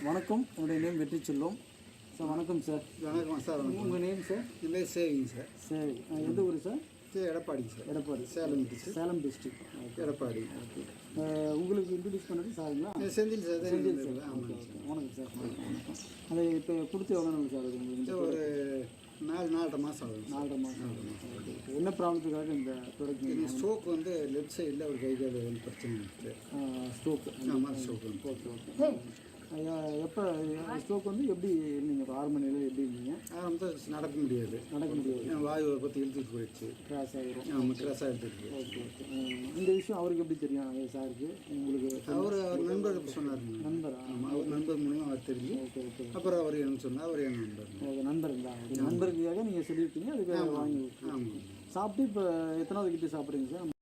வணக்கம். என்னுடைய name Vetri Selvam. Sir வணக்கம் சார் வணக்கம் சார் உங்கள் நேம் சார் பேர் சேவிங் சார் சரி எந்த ஊர் சார் சரி எடப்பாடிங்க sir Edappadi. Salem district Salem district okay Edappadi. அஹ் உங்களுக்கு இன்ட்ரடியூஸ் பண்ணது சாருங்களா? Senthil sir Senthil sir okay, okay. வணக்கம் சார் வணக்கம் அதை இப்போ கொடுத்து எவ்வளோ நாள் சார் உங்களுக்கு? சார் ஒரு நாலு நாலரை மாதம் ஆகுது சார் நாலரை மாதம் ஓகே ஓகே என்ன ப்ராப்ளத்துக்காக இந்த ப்ராடக்ட் ஸ்ட்ரோக் வந்து லெஃப்ட் சைடில் ஒரு கை கால் பிரச்சனை இருக்குது ஸ்ட்ரோக் ஆமாம் ஸ்ட்ரோக் ஓகே ஓகே எப்போ ஸ்ட்ரோக் வந்து எப்படி ஆறு மணி நேரம் எப்படி இருந்தீங்க? ஆரம்பத்தில் நடக்க முடியாது. நடக்க முடியாது. வாயு பற்றி இழுத்துட்டு போயிடுச்சு. கிராஸ் ஆகிரும் ஆமாம் கிராஸாக எடுத்துருக்கு ஓகே ஓகே இந்த விஷயம் அவருக்கு எப்படி தெரியும் சாருக்கு? உங்களுக்கு அவர் அவர் நண்பர் சொன்னாருங்க நண்பரா? ஆமாம் அவர் நண்பர் மூலியமாக அவர் தெரிஞ்சு ஓகே ஓகே அப்புறம் அவர் எனக்கு சொன்னார்? அவர் என் நண்பர். ஓகே நண்பருங்களா ஓகே நண்பருக்காக நீங்கள் சொல்லியிருக்கீங்க அதுக்காக வாங்கி. ஆமாம் சாப்பிட்டு இப்போ எத்தனாவது கிட்ட சாப்பிட்றீங்க சார்?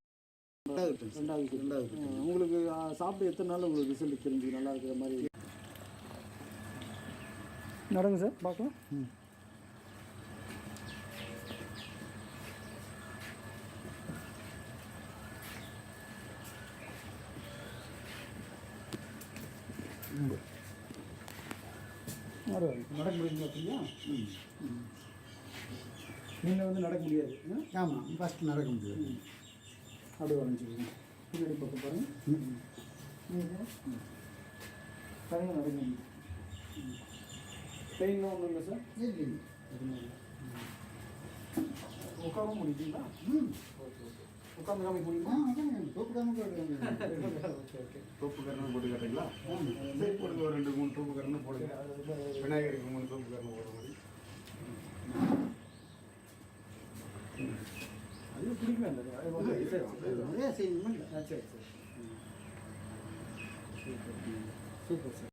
ரெண்டாவது. ரெண்டாவது உங்களுக்கு சாப்பிட்டு எத்தனை நாள் உங்களுக்கு ரிசல்ட் தெரிஞ்சு நல்லா இருக்கிற மாதிரி நடங்க சார் பார்க்கலாம். நடக்க முடியுங்களா அப்படியா நீங்கள் வந்து நடக்க முடியாது? ஆமாம் ஃபஸ்ட்டு நடக்க முடியாது. அப்படியே வரைஞ்சிக்கோங்க பின்னாடி பக்கம் பாருங்க. நீங்கள் தனியாக நடக்க முடியும். பெயின்லாம் ஒன்றும் இல்லை சார் எதுவுமே இல்லை உட்காரவும் முடியுங்களா ம் ஓகே ஓகே உட்காந்து காமிக்க முடியுமா தோப்புக்காம போயிடுவாங்க ஓகே ஓகே. தோப்பு கரணம் போட்டு காட்டுங்களா சரி போடுங்க. ஒரு ரெண்டு மூணு தோப்பு கரணம் போடுங்க. விநாயகருக்கு மூணு தோப்பு கரணம் போடுற மாதிரி. அது பிடிக்கல சரி சரி. Super sir